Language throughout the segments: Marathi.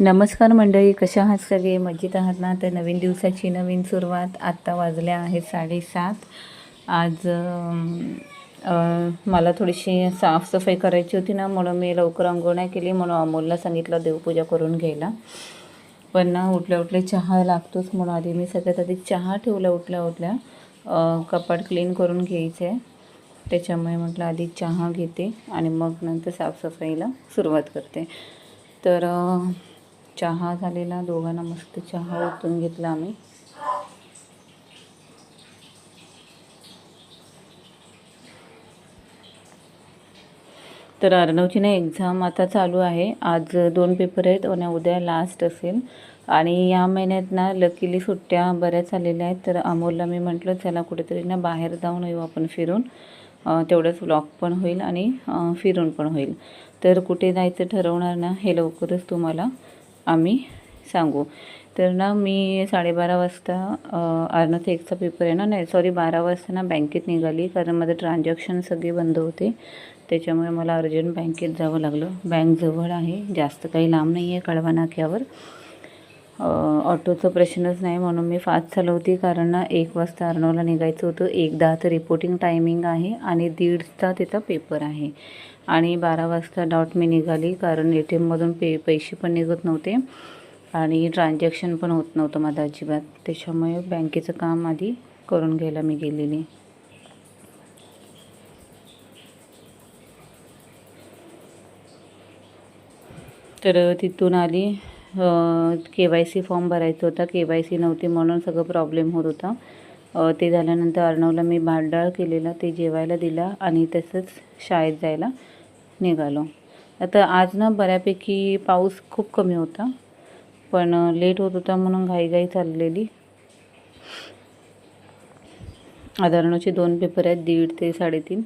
नमस्कार मंडळी कशा आहात सगळे? मजेत आहात ना? तर नवीन दिवसाची नवीन सुरुवात आत्ता वाजल्या आहेत साडेसात. आज मला थोडीशी साफसफाई करायची होती ना म्हणून मी लवकर अंघोळ नाही केली म्हणून अमोलला सांगितलं देवपूजा करून घ्यायला. पण ना उठल्या उठल्या चहा लागतोच म्हणून आधी मी सगळ्यात आधी चहा ठेवला उठल्या उठल्या कपाट क्लीन करून घ्यायचं. आहे त्याच्यामुळे म्हटलं आधी चहा घेते आणि मग नंतर साफसफाईला सुरुवात करते. तर चहा झालेला दोघांना मस्त चहा ओतून घेतला आम्ही. तर अर्णवची ना एक्झाम आता चालू आहे. आज दोन पेपर आहेत आणि उद्या लास्ट असेल. आणि या महिन्यात ना लकीली सुट्ट्या बऱ्याच आलेल्या आहेत तर अमोलला मी म्हटलं चला कुठेतरी ना बाहेर जाऊन येऊ आपण फिरून. तेवढंच व्लॉग पण होईल आणि फिरून पण होईल. तर कुठे जायचं ठरवणार ना हे लवकरच तुम्हाला. आम्ही सांगू. तर ना मी साडेबारा वाजता अं, एकचा पेपर आहे ना नाही सॉरी बारा वाजता ना बँकेत निघाली. कारण माझं ट्रान्झॅक्शन सगळे बंद होते. त्याच्यामुळे मला अर्जंट बँकेत जावं लागलं. बँक जवळ आहे. जास्त काही लांब नाही आहे कळवा नाक्यावर ऑटोचा प्रश्नच नाही म्हणून मी फास्ट चालवते कारण ना एक वाजता अर्नोला निघायचं होतं. एक दहाचं रिपोर्टिंग टायमिंग आहे आणि दीडचा तिथं पेपर आहे. आणि बारा वाजता डॉट मी निघाली कारण ए टी एममधून पे पैसे पण निघत नव्हते आणि ट्रान्झॅक्शन पण होत नव्हतं माझं अजिबात. त्याच्यामुळे बँकेचं काम आधी करून घ्यायला मी गेलेली. तर तिथून आली. के वाय सी फॉर्म भरायचा होता. के वाय सी नव्हती म्हणून सगळं प्रॉब्लेम होत होता. ते झाल्यानंतर अर्णवला मी भातडाळ केलेला ते जेवायला दिला आणि तसंच शाळेत जायला निघालो. आता आज ना बऱ्यापैकी पाऊस खूप कमी होता पण लेट होत होता म्हणून घाईघाई चाललेली. आज अर्णवचे दोन पेपर आहेत दीड ते साडेतीन.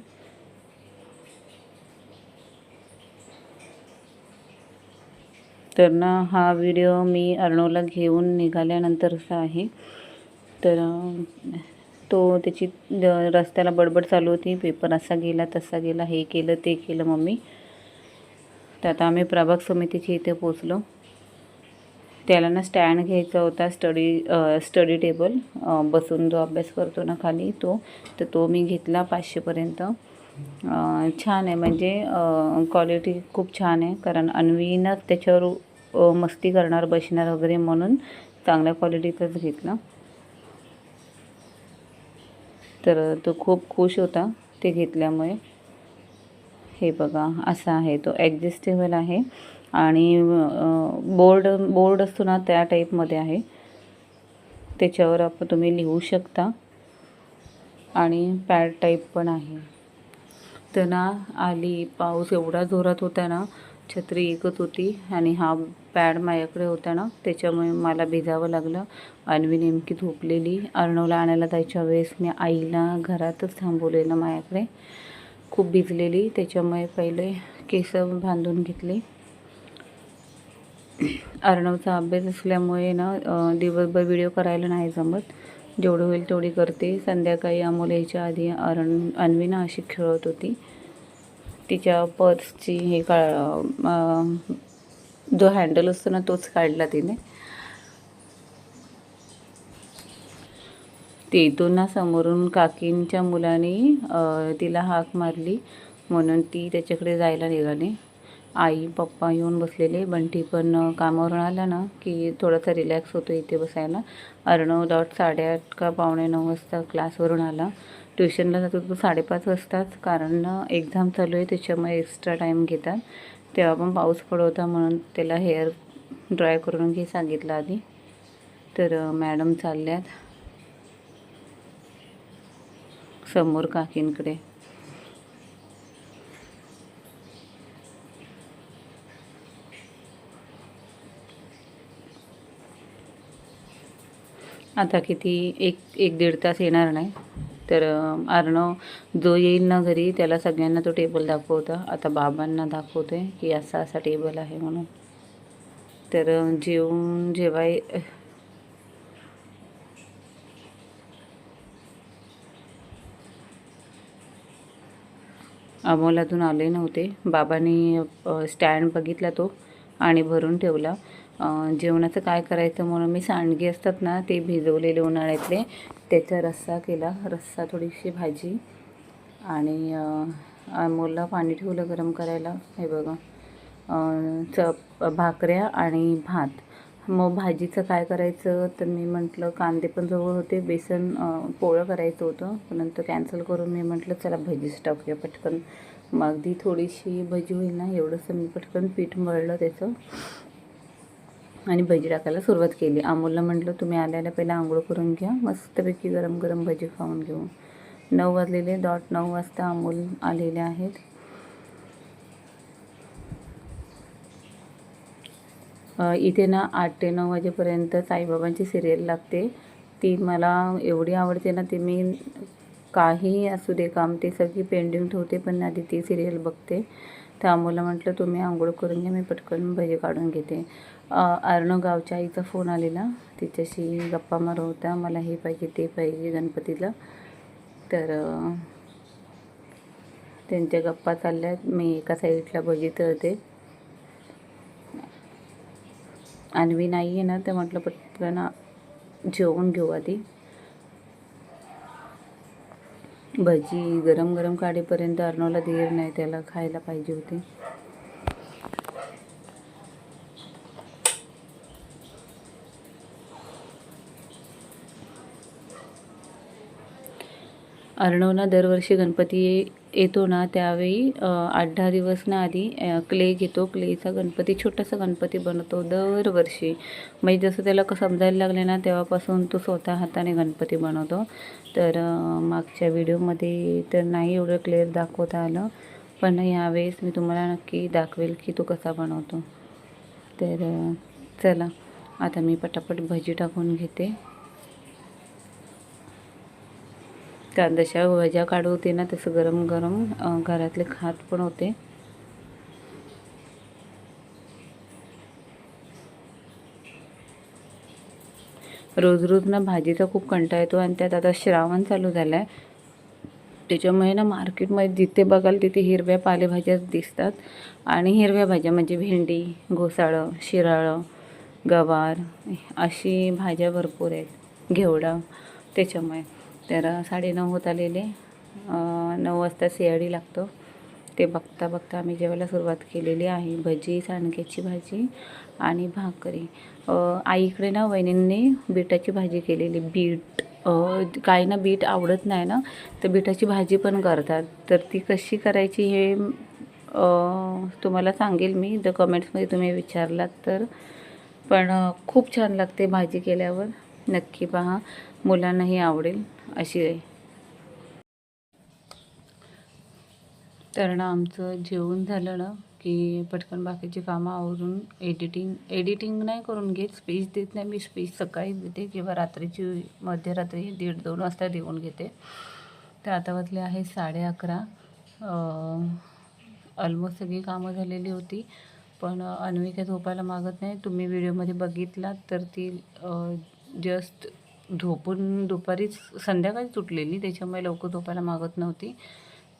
तर ना हा व्हिडिओ मी अर्णवला घेऊन निघाल्यानंतरचा आहे. तर तो त्याची रस्त्याला बडबड चालू होती. पेपर असा गेला तसा गेला हे केलं ते केलं मम्मी. तर आता आम्ही प्रभाग समितीच्या इथे पोचलो त्याला ना स्टँड घ्यायचा होता स्टडी स्टडी टेबल. बसून जो अभ्यास करतो ना खाली तो तर तो मी घेतला पाचशेपर्यंत. छान आहे. म्हणजे क्वालिटी खूप छान आहे. कारण अन्वीनच त्याच्यावर मस्ती करणार बसणार वगैरे म्हणून चांगल्या क्वालिटीचाच घेतला. तर तो खूप खुश होता ते घेतल्यामुळे. हे बघा असा आहे तो. ॲडजस्टेबल आहे. आणि बोर्ड बोर्ड असतो ना त्या टाईपमध्ये आहे. त्याच्यावर आपण तुम्ही लिहू शकता. आणि पॅड टाईप पण आहे. तर ना आली पाऊस एवढा जोरात होता ना छत्री एकच होती आणि हा पॅड माझ्याकडे होता ना त्याच्यामुळे मला भिजावं लागलं. अन्वी नेमकी झोपलेली. अर्णवला आणायला जायच्या वेळेस मी आईला घरातच थांबवलेलं माझ्याकडे. खूप भिजलेली त्याच्यामुळे पहिले केस बांधून घेतले. अर्णवचा अभ्यास असल्यामुळे ना दिवसभर व्हिडिओ करायला नाही जमत. जेवढं होईल तेवढी करते. संध्याकाळी अमोल यायच्या आधी अरण अन्वी ना अशी खेळत होती. तिच्या पर्सची हे का जो हँडल असतो ना तोच काढला तिने. तिथून ना समोरून काकींच्या मुलाने तिला हाक मारली. म्हणून ती त्याच्याकडे जायला निघाली. आई पप्पा येऊन बसलेले. बंटी पण कामावरून आला ना की थोडासा रिलॅक्स होतो इथे बसायला. अर्णव डॉट साडेआठ का पावणे नऊ वाजता क्लासवरून आला. ट्युशनला जातो तो साडेपाच वाजताच कारण एक्झाम चालू आहे त्याच्यामुळे एक्स्ट्रा टाईम घेतात. तेव्हा पण पाऊस पडवता म्हणून त्याला हेअर ड्राय करून घे सांगितलं आधी. तर मॅडम चालल्यात. समोर काकींकडे. आता किती एक एक दीड तास येणार नाही. तर अर्णव जो येईल ना घरी त्याला सगळ्यांना तो टेबल दाखवता. आता बाबांना दाखवते की असा असा टेबल आहे म्हणून. तर जेवून जेवाय अमोलातून अजून आले नव्हते. बाबांनी स्टँड बघितला तो आणि भरून ठेवला. जेवणाचं काय करायचं म्हणून मी सांडगे असतात ना ते भिजवलेले उन्हाळ्यातले त्याचा रस्सा केला. रस्सा थोडीशी भाजी आणि अमोलला पाणी ठेवलं गरम करायला. हे बघा. च चप भाकऱ्या आणि भात. मग भाजीचं काय करायचं? तर मी म्हटलं कांदे पण जवळ होते. बेसन पोळं करायचं होतं. पण नंतर कॅन्सल करून मी म्हटलं चला भजीच टाकूया पटकन. मग अगदी थोडीशी भजी होईल ना एवढंसं मी पटकन पीठ मळलं त्याचं. आणि भजी टाकायला सुरुवात केली. अमोलला म्हटलं तुम्ही आल्याला पहिला आंघोळ करून घ्या. मस्तपैकी गरम गरम भजी खाऊन घेऊ. नऊ वाजलेले डॉट नऊ वाजता अमोल आलेले आहेत. इथे ना आठ ते नऊ वाजेपर्यंत साईबाबांची सिरियल लागते. ती मला एवढी आवडते ना ती मी काही असू दे काम ते सगळी पेंडिंग ठेवते पण आधी ती सिरियल बघते. तर अमोलला म्हटलं तुम्ही आंघोळ करून घ्या मी पटकन भजी काढून घेते. अर्णव गावच्या आईचा फोन आलेला. तिच्याशी गप्पा मारू होता. मला हे पाहिजे ते पाहिजे गणपतीला. तर त्यांच्या गप्पा चालल्यात. मी एका साईडला भजी होते आणवी नाही आहे ना तर म्हटलं पटकन जेवून घेऊ आधी. भजी गरम गरम काढेपर्यंत अर्णवला धीर नाही त्याला खायला पाहिजे होते. अर्णवना दरवर्षी गणपती येतो ना त्यावेळी आठ दहा दिवस ना आधी क्ले घेतो. क्लेचा गणपती छोटासा गणपती बनवतो दरवर्षी. म्हणजे जसं त्याला समजायला लागले ना तेव्हापासून तो स्वतः हाताने गणपती बनवतो. तर मागच्या व्हिडिओमध्ये तर नाही एवढं क्लिअर दाखवता आलं पण यावेळेस मी तुम्हाला नक्की दाखवेल की तो कसा बनवतो. तर चला. आता मी पटापट भजी टाकून घेते. कारण जशा भज्या काढू होते ना तसं गरम गरम घरातले खात पण होते. रोज रोज ना भाजीचा खूप कंटाळा येतो आणि त्यात आता श्रावण चालू झाला आहे त्याच्यामुळे ना मार्केटमध्ये जिथे बघाल तिथे हिरव्या पालेभाज्या दिसतात. आणि हिरव्या भाज्या म्हणजे भेंडी घोसाळं शिराळं गवार अशी भाज्या भरपूर आहेत घेवडा त्याच्यामुळे. तर साडेनऊ होत आलेले. नऊ वाजता सियाडी लागतो. ते बघता बघता आम्ही जेवायला सुरुवात केलेली आहे. भजी सांडग्याची भाजी आणि भाकरी. आईकडे ना वहिनींनी बीटाची भाजी केलेली. बीट काही ना बीट आवडत नाही ना तर बीटाची भाजी पण करतात. तर ती कशी करायची हे तुम्हाला सांगेल मी. द कमेंट्समध्ये तुम्ही विचारलात तर. पण खूप छान लागते भाजी केल्यावर. नक्की पहा. मुलांनाही आवडेल. अशी आहे. तर ना आमचं जेवण झालं ना की पटकन बाकीची कामं आवरून एडिटिंग एडिटिंग नाही करून घेत स्पीच देत नाही. मी स्पीच सकाळी देते किंवा रात्रीची मध्यरात्री दीड दोन वाजता देऊन घेते. तर आता वाजले आहे साडे अकरा. ऑलमोस्ट सगळी कामं झालेली होती. पण अन्वी झोपायला मागत नाही. तुम्ही व्हिडिओमध्ये बघितलात तर ती जस्ट झोपून दुपारीच संध्याकाळी उठलेली त्याच्यामुळे लवकर झोपायला मागत नव्हती.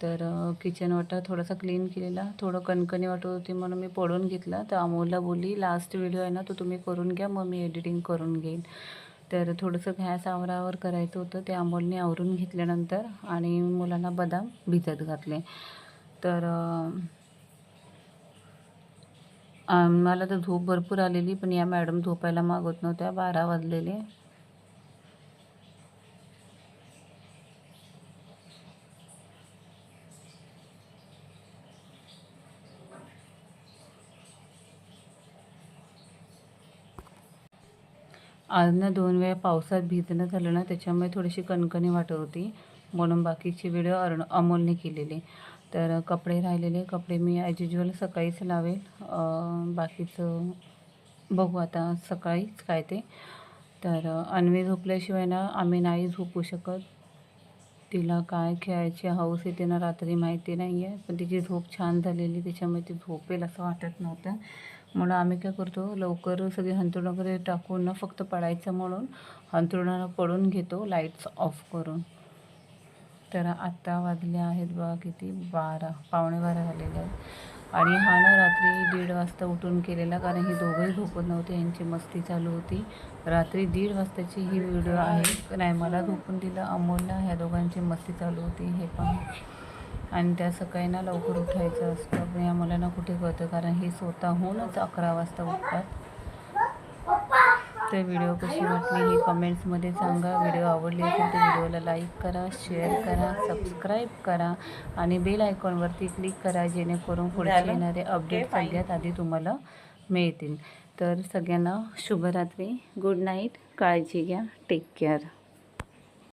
तर किचन वाटा थोडासा क्लीन केलेला थोडं कणकणी वाटत होती म्हणून मी पडून घेतला. तर अमोलला बोलली लास्ट व्हिडिओ आहे ना तो तुम्ही करून घ्या मग मी एडिटिंग करून घेईन. तर थोडंसं गॅस आवरावर करायचं होतं ते अमोलने आवरून घेतल्यानंतर आणि मुलांना बदाम भिजत घातले. तर मला आम्हाला तर झोप भरपूर आलेली पण या मॅडम झोपायला मागत नव्हत्या बारा वाजलेले. आज ना दोन वेळा पावसात भिजणं झालं ना त्याच्यामुळे थोडीशी कणकणी वाटत होती. म्हणून बाकीची व्हिडिओ अर्ण अमोलने केलेली. तर कपडे राहिलेले कपडे मी ॲज युजल सकाळीच लावेल. बाकीचं बघू आता सकाळीच काय ते. तर अन्वी झोपल्याशिवाय ना आम्ही नाही झोपू शकत. तिला काय खेळायची हौस येते ना रात्री माहिती नाही आहे पण तिची झोप छान झालेली त्याच्यामुळे ती झोपेल असं वाटत नव्हतं. म्हणून आम्ही काय करतो लवकर सगळे हंतरुण वगैरे टाकून ना फक्त पडायचं म्हणून हंतरुणाला पडून घेतो लाईट्स ऑफ करून. तर आत्ता वाजले आहेत बघा किती? बारा पावणे बारा झालेले आहेत. आणि हा ना रात्री दीड वाजता उठून केलेला कारण हे दोघंही झोपत नव्हते यांची मस्ती चालू होती. रात्री दीड वाजताची ही व्हिडिओ आहे. नाही मला झोपून दिलं. अमोलला ह्या दोघांची मस्ती चालू होती. हे पण आणि त्या सकाळी ना लवकर उठायचं असतं. पण या मला ना कुठे कळतं कारण हे स्वतःहूनच अकरा वाजता उठतात. तर व्हिडिओ कशी वाटली हे कमेंट्समध्ये सांगा. व्हिडिओ आवडली असेल तर व्हिडिओला लाईक करा शेअर करा सबस्क्राईब करा आणि बेल आयकॉनवरती क्लिक करा जेणेकरून पुढचे येणारे अपडेट सगळ्यात आधी तुम्हाला मिळतील. तर सगळ्यांना शुभरात्री. Good night. काळजी घ्या. Take care.